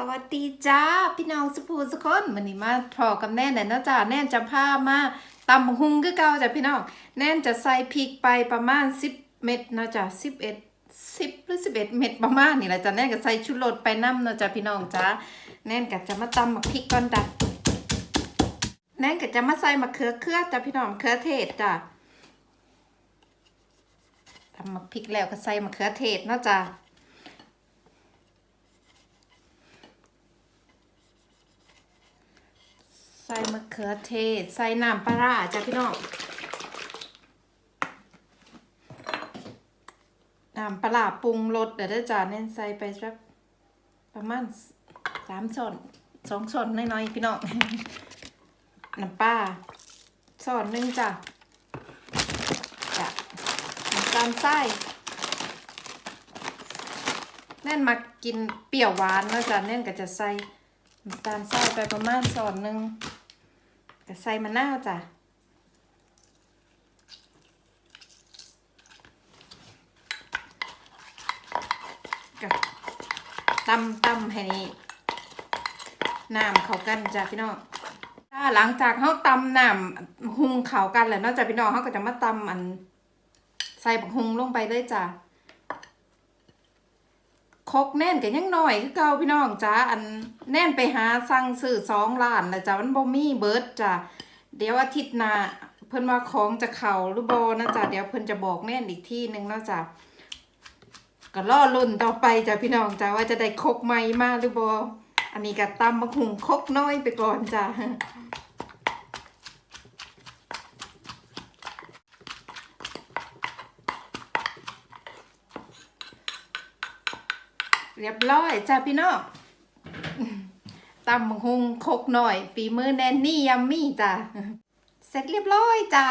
สวัสดีจ้าพี่น้องสุภูสุคนวันนี้มาพอกับแน่นนะจ้าแน่นจะพามาตำหุงคือเก่าจ้ะพี่น้องแน่นจะใส่พริกไปประมาณ10เม็ดนะจ้ะ11 10หรือ11เม็ดประมาณนี่แหละจ้ะแน่นก็ใส่ชุดรสไปน้ำนะจ้ะพี่น้องจ้าแน่นก็จะมาตำบักพริกก่อนจ้ะแน่นก็จะมาใส่มะเขือเขือจ้ะพี่น้องมะเขือเทศจ้ะตำมะพริกแล้วก็ใส่มะเขือเทศนะจ้ะ ใส่มะเขือเทศ ใส่น้ำปลาร้าจ้ะพี่น้องน้ำปลาร้าปรุงรสเดี๋ยวได้จ้าเน้นใส่ไปสักประมาณสามช้อนสองช้อนน้อยๆพี่น้องน้ำปลาช้อนหนึ่งจ้ะจ้ะน้ำตาลทรายแน่นมากินเปรี้ยวหวานนะจ้ะแน่นก็จะใส่น้ำตาลทรายไปประมาณส่วนหนึ่ง ก็ใส่มะนาวจ้ะก็ตำตำให้นี่น้ำเข้ากันจ้ะพี่น้องถ้าหลังจากเขาตำน้ำหุงเข้ากันแล้วนอกจากพี่น้องเขาก็จะมาตำอัน ใส่บักหุงลงไปเลยจ้ะ คกแน่นกันยังหน่อยคือเก่าพี่น้องจ้าอันแน่นไปหาสั่งซื้อสองล้านแล้วจ้ามันบ่มีเบิร์ดจ้าเดี๋ยวอาทิตย์หน้าเพิ่นว่าของจะเข่าหรือบ่นะจ้าเดี๋ยวเพิ่นจะบอกแน่นอีกที่หนึงนะจ้าก็รอรุ่นต่อไปจ้าพี่น้องจ้าว่าจะได้คกใหม่มาหรือบ่อันนี้ก็ตำบักหุ่งคกน้อยไปก่อนจ้า รียบร้อยจ้าพี่น้องตำหุงคกหน่อยฝีมือแนนนี่ยัมมี่จ้าเสร็จเรียบร้อยจ้า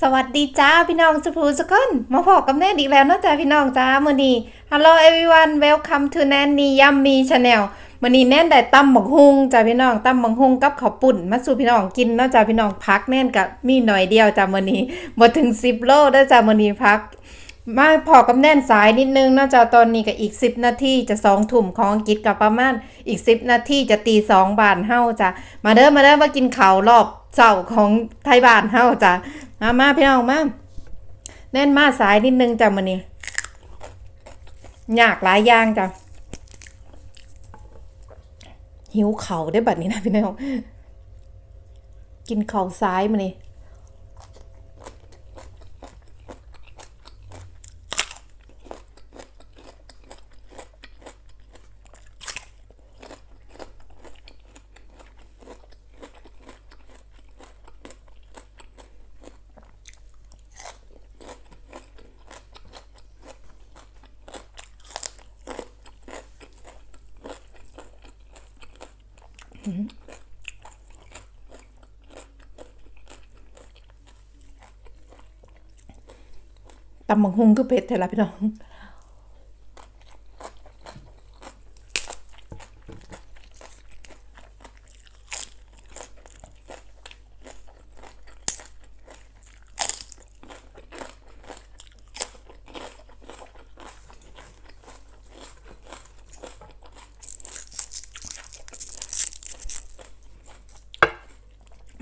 สวัสดีจ้าพี่น้องสุภูสุคนมาพบกับแน่นอีกแล้วนะจ้าพี่น้องจ้ามื้อนี้ Hello everyone welcome to Nanny Yummy Channel มื้อนี้แน่นได้ตำบักฮุงจ้าพี่น้องตำบักฮุงกับข้าวปุ่นมาสู่พี่น้องกินเนาะจ้าพี่น้องพักแน่นกับมีหน่อยเดียวจ้ามื้อนี้บ่ถึง10โลเด้จ้ามื้อนี้พัก มาพอกับแน่นสายนิดนึงนาะจ้าตอนนี้ก็อีก 10 นาทีจะ2ทุ่มของอังกฤษกับประมาณอีก 10 นาทีจะตี2บานเฮาจ้ะมาเด้อมาเด้อมากินข้าวรอบเช้าของไทยบ้านเฮาจ้ะมามาพี่น้องมาแน่นมาสายนิดนึงจ้ะมื้อนี้ยากหลายอย่างจ้ะหิวเข่าได้บัดนี้นะพี่น้องกินข้าวซ้ายมื้อนี้ ตำบักฮุงก็เผ็ดแท้ละพี่น้อง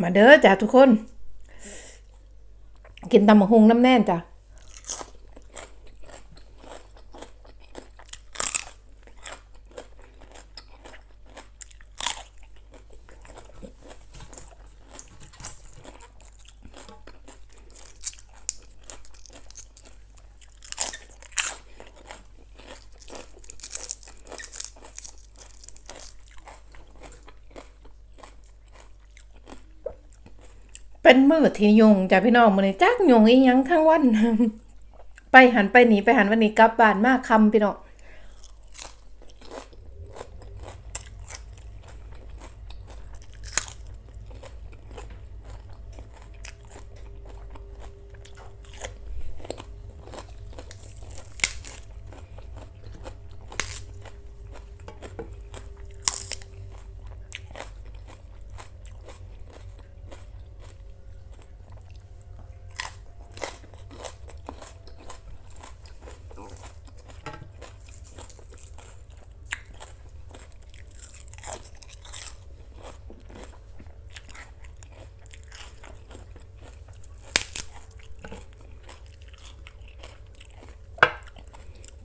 มาเด้อจ้ะทุกคน กินตำบักฮุงน้ำแน่นจ้ะ เป็นมือที่ยงจ้ะพี่น้องมื้อนี้จักยงอีหยังทั้งวัน ไปหันไปหนีไปหันวันนี้กลับบ้านมาค่ำพี่น้อง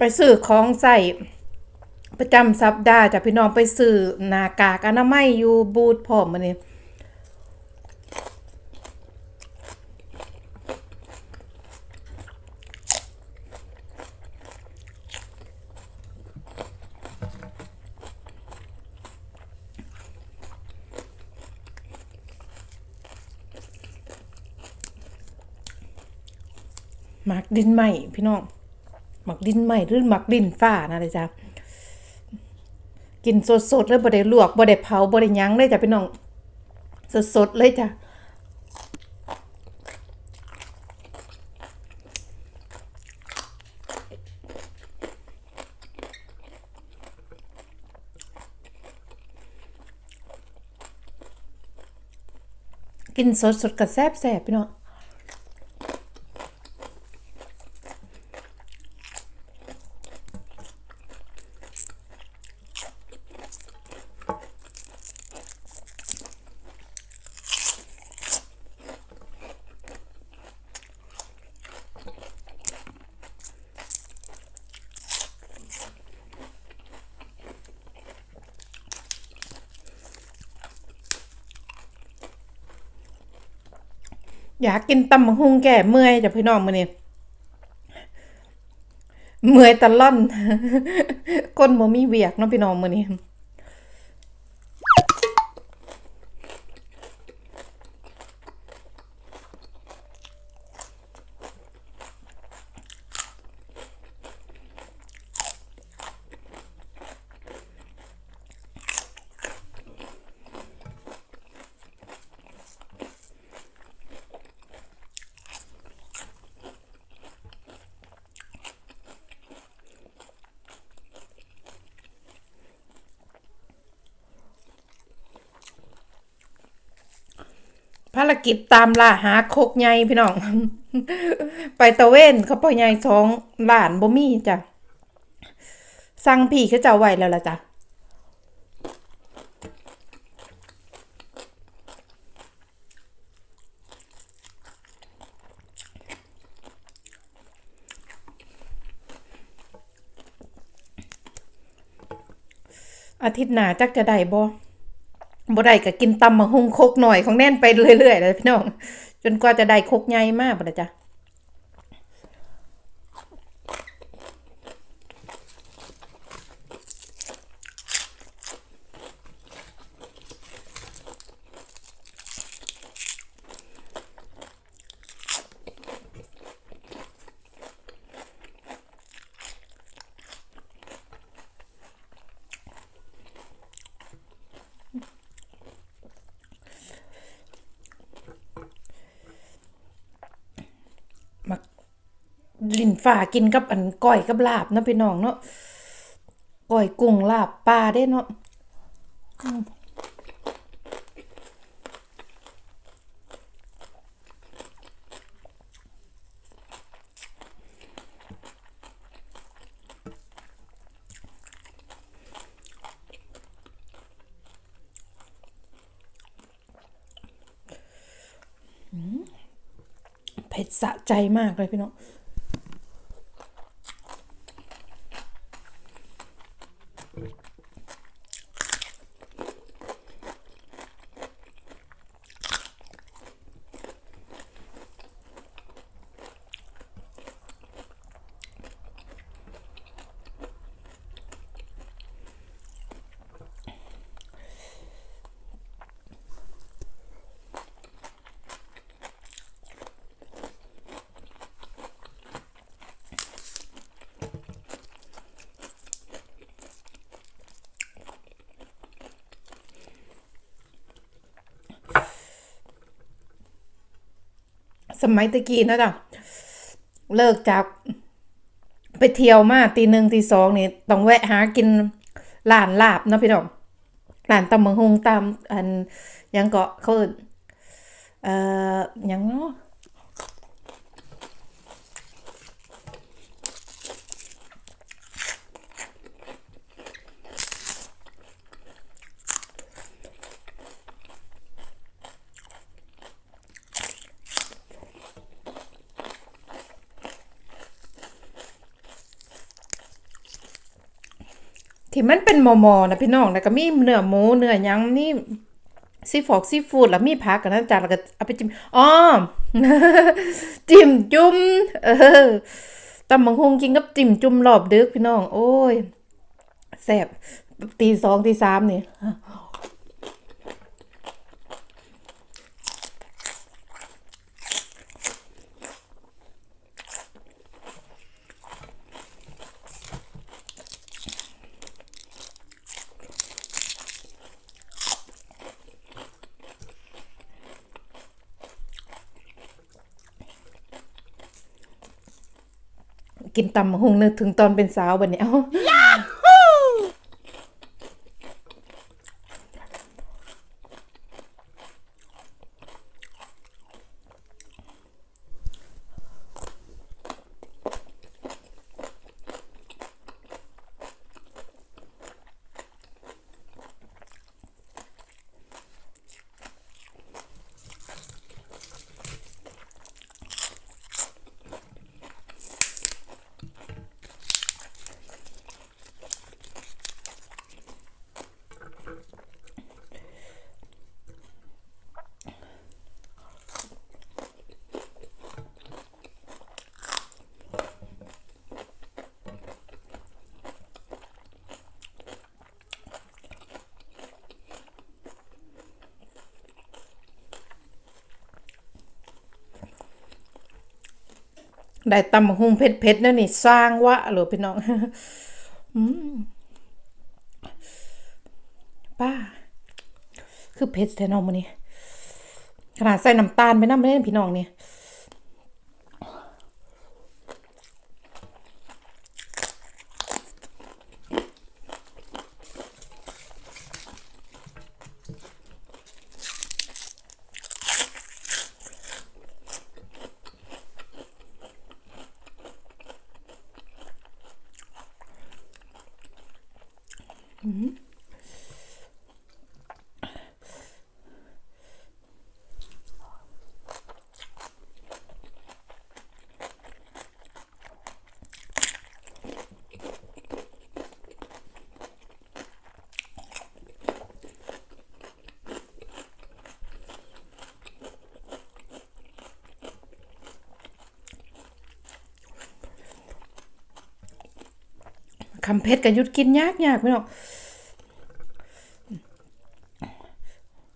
ไปซื้อของใส่ประจำสัปดาห์จ้ะพี่น้องไปซื้อหน้ากากอนามัยอยู่บูธพร้อมมื้อนี้หมักดินใหม่พี่น้อง หมักดินใหม่หรือหมักดินฟ้านะเลยจ้ะกินสดๆเลยบ่ได้ลวกบ่ได้เผาบ่ได้ยั้งเลยจ้ะพี่น้องสดๆเลยจ้ะกินสดๆกับแซ่บๆพี่น้อง อยากกินตำบักหุงแก่เมื่อยจ้ะพี่น้องมื้อนี้เมื่อยตะล่อนก้นบ่มีเวียกเนาะพี่น้องมื้อนี้ารกิจตามล่าหาโคกใหญ่พี่น้อง ไปตะเวนเขาพ่อใหญ่สองหลานบ่มีจ้ะ สั่งพี่เขาเจ้าไว้แล้วล่ะจ้ะอาทิตย์หน้าจักจะได้บ่ บ่ได้ก็กินตำมะฮุงโคกหน่อยของแน่นไปเรื่อยๆเลยพี่น้อง จนกว่าจะได้โคกใหญ่มากบ่ละจ้ะ ลิ้นฝ่ากินกับอันก้อยกับลาบนะพี่น้องเนาะก้อยกุ้งลาบปลาได้เนาะเผ็ดสะใจมากเลยพี่น้อง สมัยตะกี้นะจ๊ะเลิกจากไปเที่ยวมาตีหนึ่งตีสองนี่ต้องแวะหากินหลานลาบนะพี่น้องหลานตำมะฮงตำอันยังเกาะเขาเอิ้นเอ่อยังเนาะ ที่มันเป็นหมอๆนะพี่น้องแล้วก็มีเนื้อหมูเนื้อยังนี่ซีฟอกซีฟูดแล้วมีผักกันนะจ๊ะแล้วก็เอาไปจิ้มอ๋อจิ้มจุ่มเออตำบังฮงกินกับจิ้มจุ่มรอบดึกพี่น้อง โอ้ยแสบตีสองตีสามนี่ กินตำหุงนึกถึงตอนเป็นสาวบัดนี้เอ้า ได้ตำหุ่งเผ็ดๆนั่นนี่สร้างวะหรอพี่น้องอืมป้า คือเผ็ดแท้น้องมันนี่ขนาดใส่น้ำตาลไปน้ำเลยพี่น้องนี่ คำเพชรกับยุดกินยากยากพี่น้อง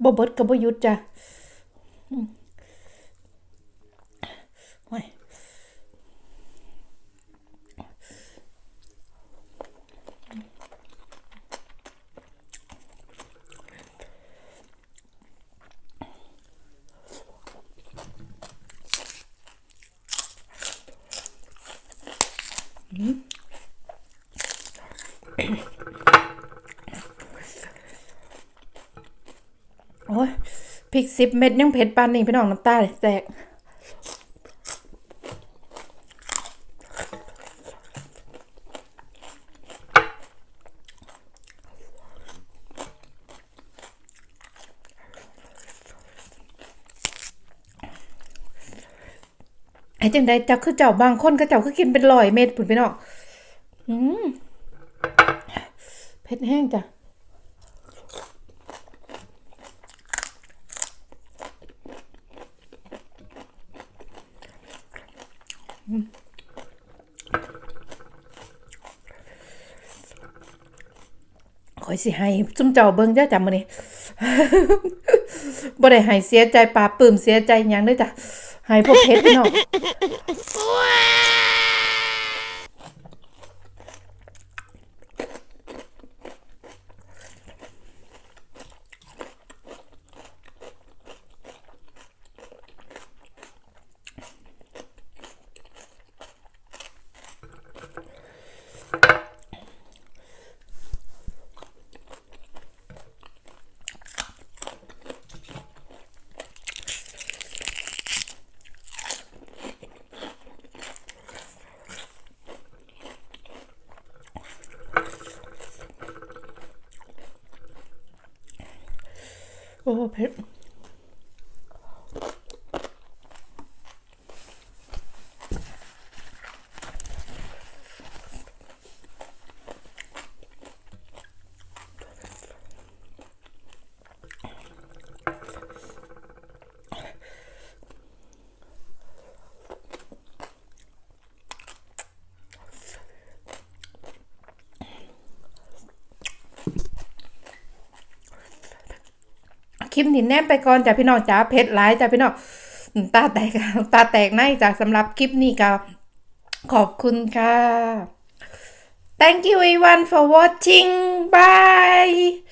บ่เบิดกับบ่ยุดจ้ะอืมโอ้ยโอ้ย พริกสิบเม็ดยังเผ็ดปานนี้พี่น้องน้ำตาแตกไอ้จังใดเจ้าคือเจ้าบางคนก็เจ้าคือกินเป็นร้อยเม็ดพุ่นพี่น้องอืมเผ็ดแห้งจ้ะ อยสิให้จุ่มเจ้าเบิ่งจ้าจำมื้อนี้บ่ได้ให้เสียใจปลาปื้มเสียใจหยังเด้อจ้ะให้พวกเพชรพี่น้อง โอ้ คลิปนี้แน่ไปก่อนจ้ะพี่น้องจ้าเพชรหลายจ้ะพี่น้องตาแตกตาแตกในจ้ะสำหรับคลิปนี้ก็ขอบคุณค่ะ Thank you everyone for watching bye